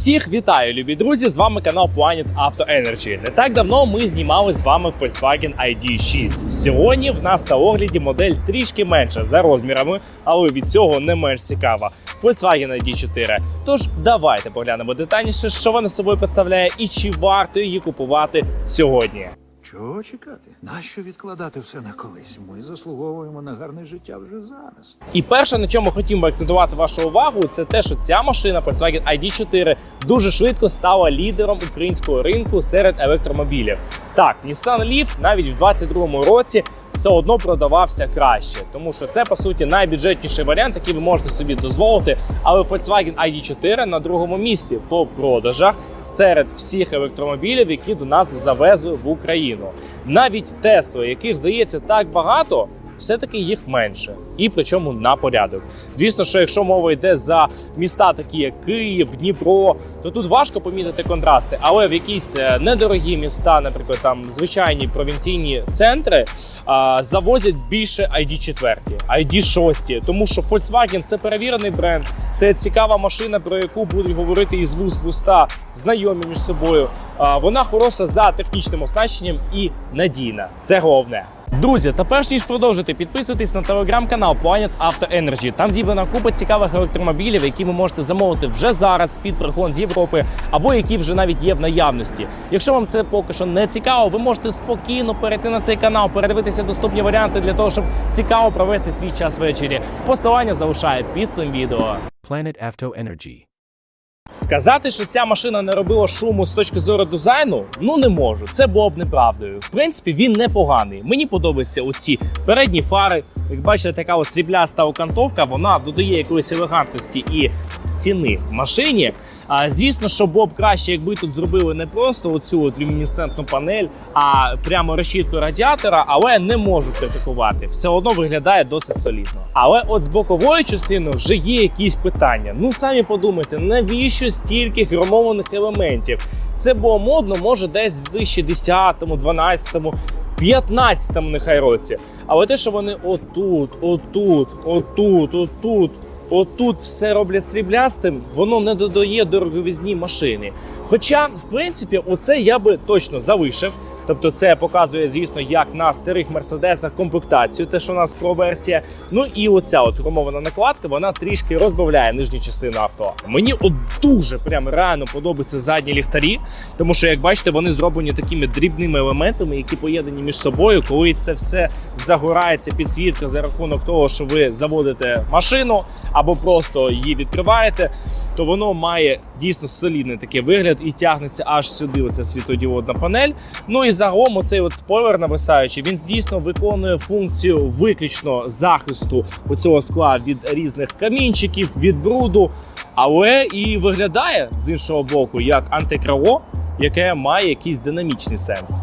Всіх вітаю, любі друзі! З вами канал Planet Auto Energy. Не так давно ми знімали з вами Volkswagen ID6. Сьогодні в нас на огляді модель трішки менша за розмірами, але від цього не менш цікава. Volkswagen ID4. Тож давайте поглянемо детальніше, що вона собою представляє і чи варто її купувати сьогодні. Чого чекати? Нащо відкладати все на колись? Ми заслуговуємо на гарне життя вже зараз. І перше, на чому хотів би акцентувати вашу увагу, це те, що ця машина Volkswagen ID4 дуже швидко стала лідером українського ринку серед електромобілів. Так, Nissan Leaf навіть в 2022 році все одно продавався краще, тому що це по суті найбюджетніший варіант, який ви можете собі дозволити. Але Volkswagen ID4 на другому місці по продажах серед всіх електромобілів, які до нас завезли в Україну. Навіть Tesla, яких здається так багато все-таки їх менше, і причому на порядок. Звісно, що якщо мова йде за міста, такі як Київ, Дніпро, то тут важко помітити контрасти. Але в якісь е, недорогі міста, наприклад, там звичайні провінційні центри, а, завозять більше ID4, ID6, тому що Volkswagen це перевірений бренд. Це цікава машина, про яку будуть говорити із вуст в уста знайомі між собою. А, Вона хороша за технічним оснащенням і надійна. Це головне. Друзі, та перш ніж продовжити, підписуйтесь на телеграм-канал Planet Auto Energy. Там зібрана купа цікавих електромобілів, які ви можете замовити вже зараз під прихон з Європи, або які вже навіть є в наявності. Якщо вам це поки що не цікаво, ви можете спокійно перейти на цей канал, передивитися доступні варіанти для того, щоб цікаво провести свій час ввечері. Посилання залишаю під цим відео. Planet Avto Energy. Сказати, що ця машина не робила шуму з точки зору дизайну, ну не можу. Це було б неправдою. В принципі, він непоганий. Мені подобаються оці передні фари. Як бачите, така от срібляста окантовка, вона додає якоїсь елегантності і ціни машині. А звісно, що було б краще, якби тут зробили не просто оцю от люмінесцентну панель, а прямо решітку радіатора, але не можу критикувати. Все одно виглядає досить солідно. Але от з бокової частини вже є якісь питання. Ну самі подумайте, навіщо стільки хромованих елементів? Це було модно, може, десь в 2010-му, 12-му, 15-му нехай році. Але те, що вони отут, отут, отут, отут, отут все роблять сріблястим, воно не додає дороговізні машини. Хоча, в принципі, оце я би точно залишив. Тобто це показує, звісно, як на старих мерседесах комплектацію, те, що у нас про версія. Ну і оця от хромована накладка, вона трішки розбавляє нижню частину авто. Мені от дуже прям реально подобаються задні ліхтарі, тому що, як бачите, вони зроблені такими дрібними елементами, які поєднані між собою. Коли це все загорається підсвітка за рахунок того, що ви заводите машину або просто її відкриваєте, то воно має дійсно солідний такий вигляд і тягнеться аж сюди. Оця світодіодна панель. Ну і загалом оцей от спойлер нависаючий, він дійсно виконує функцію виключно захисту оцього скла від різних камінчиків, від бруду. Але і виглядає з іншого боку як антикрило, яке має якийсь динамічний сенс.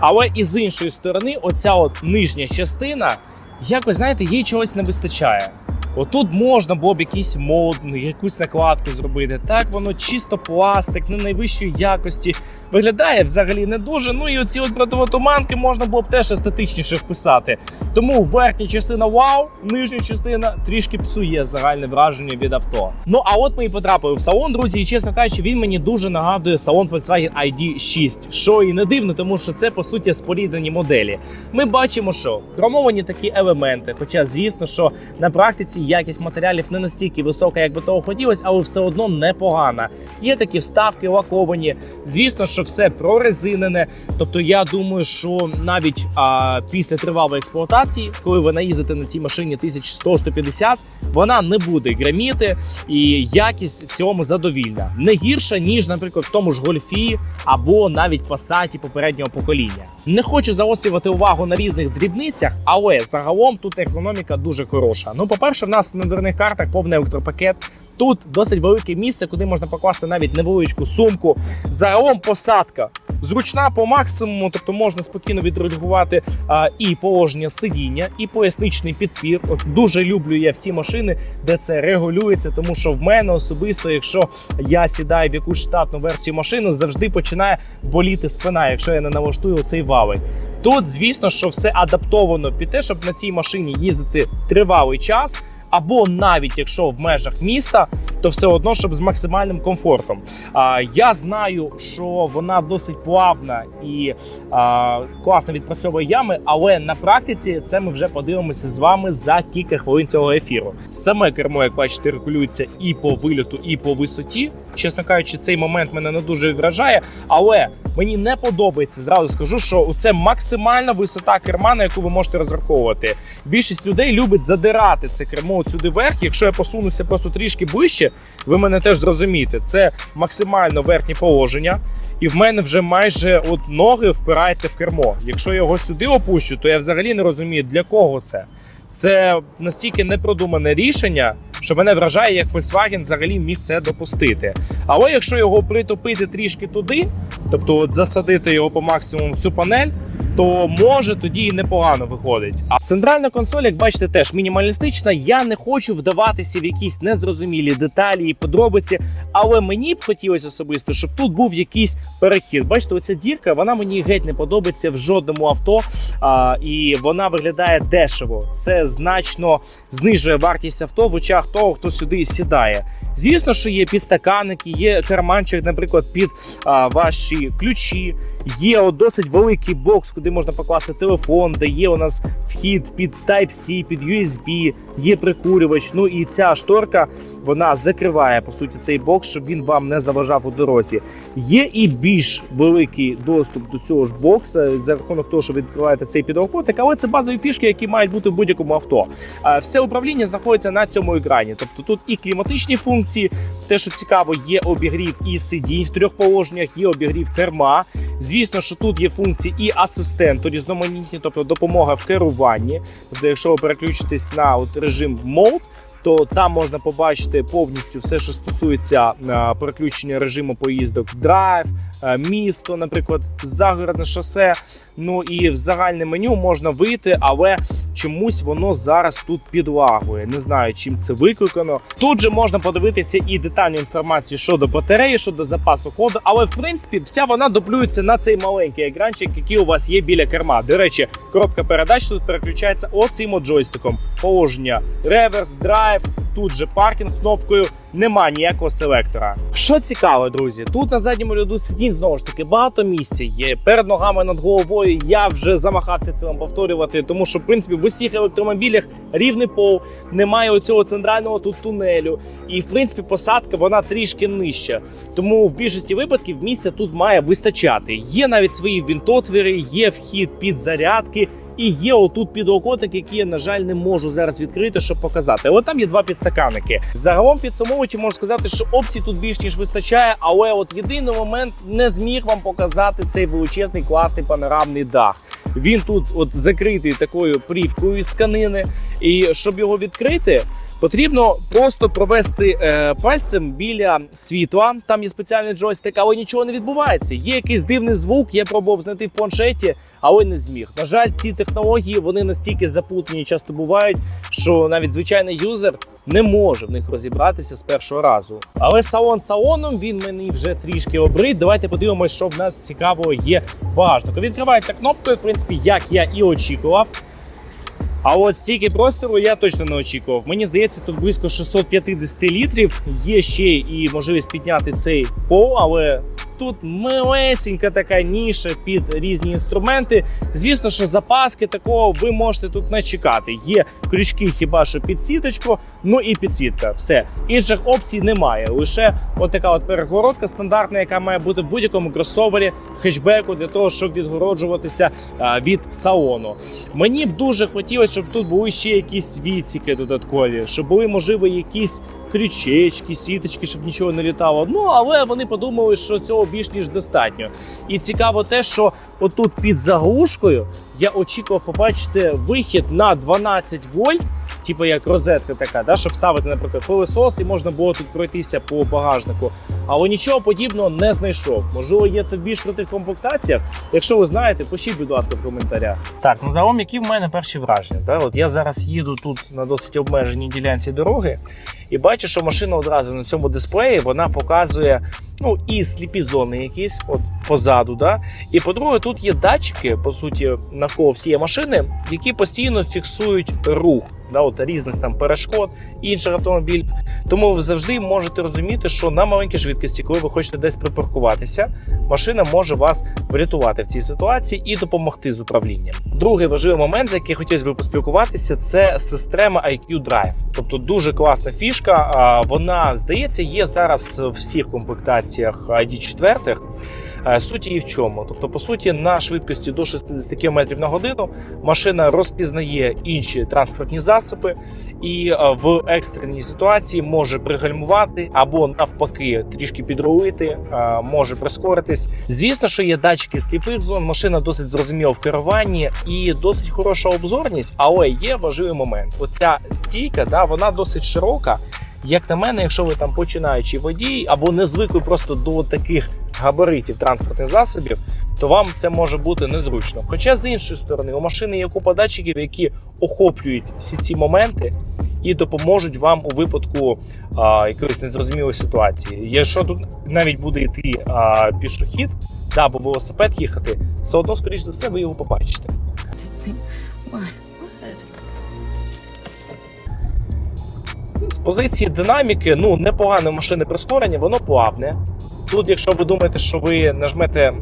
Але і з іншої сторони, оця от нижня частина, якось знаєте, їй чогось не вистачає. Отут можна було б якийсь мод, якусь накладку зробити. Так воно чисто пластик, не найвищої якості. Виглядає взагалі не дуже. Ну і оці от противотуманки можна було б теж естетичніше вписати. Тому верхня частина вау, нижня частина трішки псує загальне враження від авто. Ну а от ми і потрапили в салон, друзі, і чесно кажучи, він мені дуже нагадує салон Volkswagen ID6. Що і не дивно, тому що це по суті споріднені моделі. Ми бачимо, що хромовані такі елементи. Хоча, звісно, що на практиці якість матеріалів не настільки висока, як би того хотілося, але все одно непогана. Є такі вставки лаковані. Звісно, що все прорезинене. Тобто, я думаю, що навіть а, після тривалої експлуатації, коли ви наїздите на цій машині 1100-150, вона не буде граміти, і якість в цілому задовільна. Не гірша, ніж, наприклад, в тому ж гольфі або навіть пасаті попереднього покоління. Не хочу заострювати увагу на різних дрібницях, але загалом тут економіка дуже хороша. Ну, по-перше, в нас на дверних картах повний електропакет. Тут досить велике місце, куди можна покласти навіть невеличку сумку. Загалом посадка зручна по максимуму, тобто можна спокійно відредагувати а, і положення сидіння, і поясничний підпір. От дуже люблю я всі машини, де це регулюється, тому що в мене особисто, якщо я сідаю в якусь штатну версію машини, завжди починає боліти спина, якщо я не налаштую цей валик. Тут, звісно, що все адаптовано під те, щоб на цій машині їздити тривалий час або навіть якщо в межах міста, то все одно, щоб з максимальним комфортом. А, я знаю, що вона досить плавна і а, класно відпрацьовує ями, але на практиці це ми вже подивимося з вами за кілька хвилин цього ефіру. Саме кермо, як бачите, регулюється і по вильоту, і по висоті. Чесно кажучи, цей момент мене не дуже вражає, але мені не подобається. Зразу скажу, що це максимальна висота керма, на яку ви можете розраховувати. Більшість людей любить задирати це кермо сюди вверх. Якщо я посунуся просто трішки ближче, ви мене теж зрозумієте. Це максимально верхнє положення. І в мене вже майже от ноги впираються в кермо. Якщо я його сюди опущу, то я взагалі не розумію, для кого це. Це настільки непродумане рішення, що мене вражає, як Volkswagen взагалі міг це допустити. Але якщо його притопити трішки туди, тобто от засадити його по максимуму в цю панель, то може тоді і непогано виходить. А центральна консоль, як бачите, теж мінімалістична. Я не хочу вдаватися в якісь незрозумілі деталі і подробиці, але мені б хотілося особисто, щоб тут був якийсь перехід. Бачите, оця дірка, вона мені геть не подобається в жодному авто, і вона виглядає дешево. Це значно знижує вартість авто в очах того, хто сюди сідає. Звісно, що є підстаканники, є карманчик, наприклад, під а, ваші ключі. Є досить великий бокс, куди можна покласти телефон, де є у нас вхід під Type-C, під USB, є прикурювач. Ну і ця шторка вона закриває по суті цей бокс, щоб він вам не заважав у дорозі. Є і більш великий доступ до цього ж бокса за рахунок того, що ви відкриваєте цей підрахунок, але це базові фішки, які мають бути в будь-якому авто. Все управління знаходиться на цьому екрані. Тобто тут і кліматичні функції, те, що цікаво, є обігрів і сидінь в трьох положеннях, є обігрів керма. Звісно, що тут є функції і асистенту, різноманітні, тобто допомога в керуванні. Тобто, якщо ви переключитесь на от режим мод, то там можна побачити повністю все, що стосується е, переключення режиму поїздок, драйв, е, місто, наприклад, загородне шосе. Ну і в загальне меню можна вийти, але чомусь воно зараз тут підлагує. Не знаю, чим це викликано. Тут же можна подивитися і детальну інформацію щодо батареї, щодо запасу ходу. Але в принципі вся вона дублюється на цей маленький екранчик, який у вас є біля керма. До речі, коробка передач тут переключається оцим джойстиком. Положення реверс, драйв. Тут же паркінг кнопкою нема ніякого селектора. Що цікаво, друзі, тут на задньому ряду сидінь знову ж таки багато місця є перед ногами над головою. Я вже замахався це вам повторювати, тому що в принципі в усіх електромобілях рівний пол, немає оцього центрального тут тунелю, і в принципі посадка вона трішки нижча. Тому в більшості випадків місця тут має вистачати. Є навіть свої вінтотвіри, є вхід під зарядки. І є отут підлокотник, який я, на жаль, не можу зараз відкрити, щоб показати. От там є два підстаканники. Загалом підсумовуючи, можу сказати, що опцій тут більш ніж вистачає, але от єдиний момент не зміг вам показати цей величезний класний панорамний дах. Він тут от закритий такою плівкою із тканини. І щоб його відкрити, Потрібно просто провести е, пальцем біля світла. Там є спеціальний джойстик, але нічого не відбувається. Є якийсь дивний звук. Я пробував знайти в планшеті, але не зміг. На жаль, ці технології вони настільки запутані часто бувають, що навіть звичайний юзер не може в них розібратися з першого разу. Але салон салоном він мені вже трішки обрид. Давайте подивимось, що в нас цікавого є в багажнику. Відкривається кнопкою, в принципі, як я і очікував. А от стільки простору я точно не очікував. Мені здається, тут близько 650 літрів. Є ще і можливість підняти цей пол, але тут малесенька така ніша під різні інструменти. Звісно, що запаски такого ви можете тут не чекати. Є крючки хіба що під сіточку, ну і підсвітка. Все інших опцій немає. Лише от така от перегородка стандартна, яка має бути в будь-якому кросовері хетчбеку для того, щоб відгороджуватися від салону. Мені б дуже хотілося, щоб тут були ще якісь свіціки додаткові, щоб були можливо якісь крючечки, сіточки, щоб нічого не літало. Ну але вони подумали, що цього більш ніж достатньо. І цікаво те, що отут під заглушкою я очікував побачити вихід на 12 вольт. Типу як розетка така, да, щоб вставити, наприклад, пилосос і можна було тут пройтися по багажнику. Але нічого подібного не знайшов. Можливо, є це в більш крутих комплектаціях. Якщо ви знаєте, пишіть, будь ласка, в коментарях. Так, ну загалом, які в мене перші враження? Да? От я зараз їду тут на досить обмеженій ділянці дороги, і бачу, що машина одразу на цьому дисплеї вона показує ну і сліпі зони якісь, от позаду. Да? І по-друге, тут є датчики, по суті, навколо всієї машини, які постійно фіксують рух. Да, от, різних там перешкод, інших автомобілів. Тому ви завжди можете розуміти, що на маленькій швидкості, коли ви хочете десь припаркуватися, машина може вас врятувати в цій ситуації і допомогти з управлінням. Другий важливий момент, за який хотілося б поспілкуватися, це система IQ Drive. Тобто дуже класна фішка. Вона здається є зараз в всіх комплектаціях ID4. Е, Суть її в чому? Тобто, по суті, на швидкості до 60 км на годину машина розпізнає інші транспортні засоби і е, в екстреній ситуації може пригальмувати або навпаки трішки підрулити, е, може прискоритись. Звісно, що є датчики сліпих зон. Машина досить зрозуміла в керуванні і досить хороша обзорність, але є важливий момент. Оця стійка, да, вона досить широка. Як на мене, якщо ви там починаючий водій або не звикли просто до таких габаритів транспортних засобів, то вам це може бути незручно. Хоча з іншої сторони, у машини є купа датчиків, які охоплюють всі ці моменти і допоможуть вам у випадку а, якоїсь незрозумілої ситуації. Якщо тут навіть буде йти а, пішохід да, або велосипед їхати, все одно, скоріш за все, ви його побачите. З позиції динаміки, ну непогане машини прискорення, воно плавне. Тут, якщо ви думаєте, що ви нажмете е,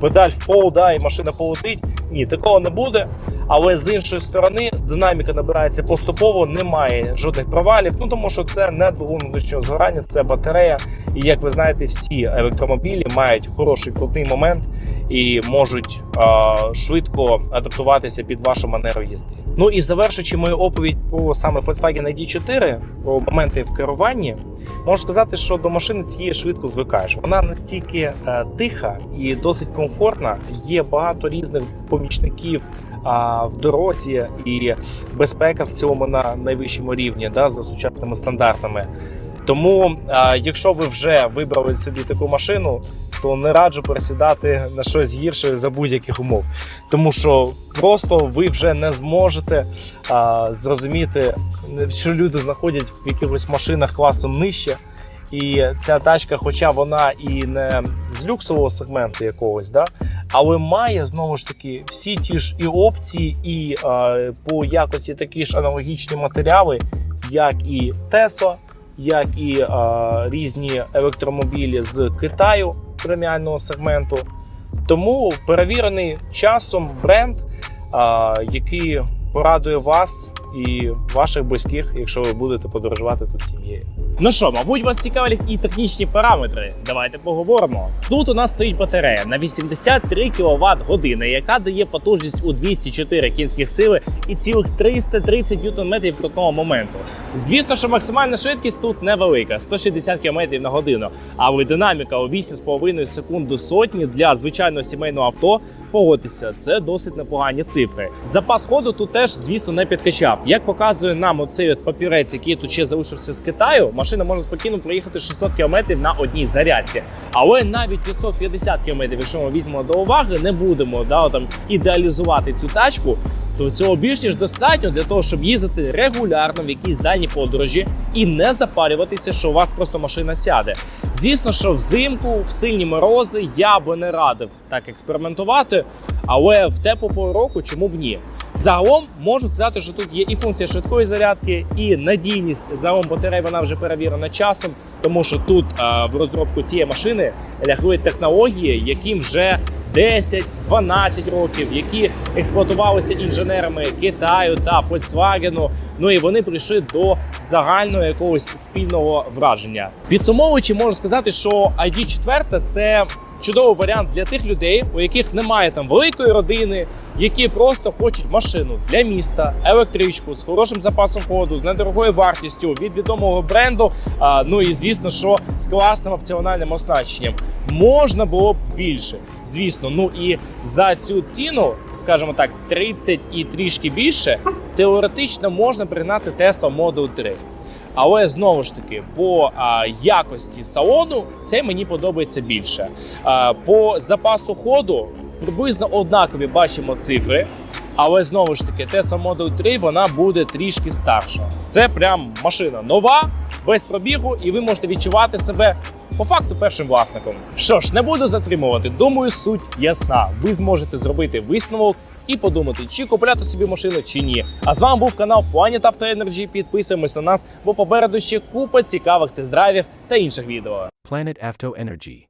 педаль в пол, да, і машина полетить, ні, такого не буде. Але з іншої сторони, динаміка набирається поступово, немає жодних провалів. Ну тому що це не двигун згорання, це батарея. І як ви знаєте, всі електромобілі мають хороший крутий момент і можуть е, швидко адаптуватися під вашу манеру їзди. Ну і завершуючи мою оповідь про саме Volkswagen ID4, про моменти в керуванні, можу сказати, що до машини цієї швидко звикаєш. Вона настільки е, тиха і досить комфортна. Є багато різних помічників а, в дорозі, і безпека в цьому на найвищому рівні да, за сучасними стандартами. Тому, якщо ви вже вибрали собі таку машину, то не раджу пересідати на щось гірше за будь-яких умов, тому що просто ви вже не зможете зрозуміти, що люди знаходять в якихось машинах класом нижче. І ця тачка, хоча вона і не з люксового сегменту якогось, да, але має знову ж таки всі ті ж і опції, і е, по якості такі ж аналогічні матеріали, як і Tesla, як і а, різні електромобілі з Китаю преміального сегменту. Тому перевірений часом бренд, а, який порадує вас і ваших близьких, якщо ви будете подорожувати тут сім'єю. Ну що, мабуть, вас цікавлять і технічні параметри. Давайте поговоримо. Тут у нас стоїть батарея на 83 кВт години, яка дає потужність у 204 кінських сили і цілих 330 ньютон-метрів крутного моменту. Звісно, що максимальна швидкість тут невелика 160 км на годину. Але динаміка у 8,5 секунд до сотні для звичайного сімейного авто. Погодьтеся, це досить непогані цифри. Запас ходу тут теж, звісно, не підкачав. Як показує нам оцей от папірець, який тут ще залишився з Китаю, машина може спокійно проїхати 600 км на одній зарядці. Але навіть 550 км, якщо ми візьмемо до уваги, не будемо да, там, ідеалізувати цю тачку. То цього більш ніж достатньо для того, щоб їздити регулярно в якісь дальні подорожі і не запарюватися, що у вас просто машина сяде. Звісно, що взимку, в сильні морози, я би не радив так експериментувати, але в теплу пору року чому б ні? Загалом можу сказати, що тут є і функція швидкої зарядки, і надійність загалом батарей вона вже перевірена часом, тому що тут а, в розробку цієї машини лягли технології, яким вже 10-12 років, які експлуатувалися інженерами Китаю та Volkswagen. Ну і вони прийшли до загального якогось спільного враження. Підсумовуючи, можу сказати, що ID4 – це чудовий варіант для тих людей, у яких немає там великої родини, які просто хочуть машину для міста, електричку з хорошим запасом ходу, з недорогою вартістю від відомого бренду. А, ну і звісно, що з класним опціональним оснащенням. Можна було б більше, звісно. Ну і за цю ціну, скажімо так, 30 і трішки більше, теоретично можна пригнати Tesla Model 3. Але знову ж таки, по а, якості салону це мені подобається більше. А, по запасу ходу приблизно однакові бачимо цифри. Але знову ж таки, Tesla Model 3 вона буде трішки старша. Це прям машина нова, без пробігу, і ви можете відчувати себе по факту першим власником. Що ж, не буду затримувати. Думаю, суть ясна. Ви зможете зробити висновок і подумати, чи купляти собі машину, чи ні. А з вами був канал Planet Auto Energy. Підписуємось на нас, бо попереду ще купа цікавих тест-драйвів та інших відео. Planet Auto Energy.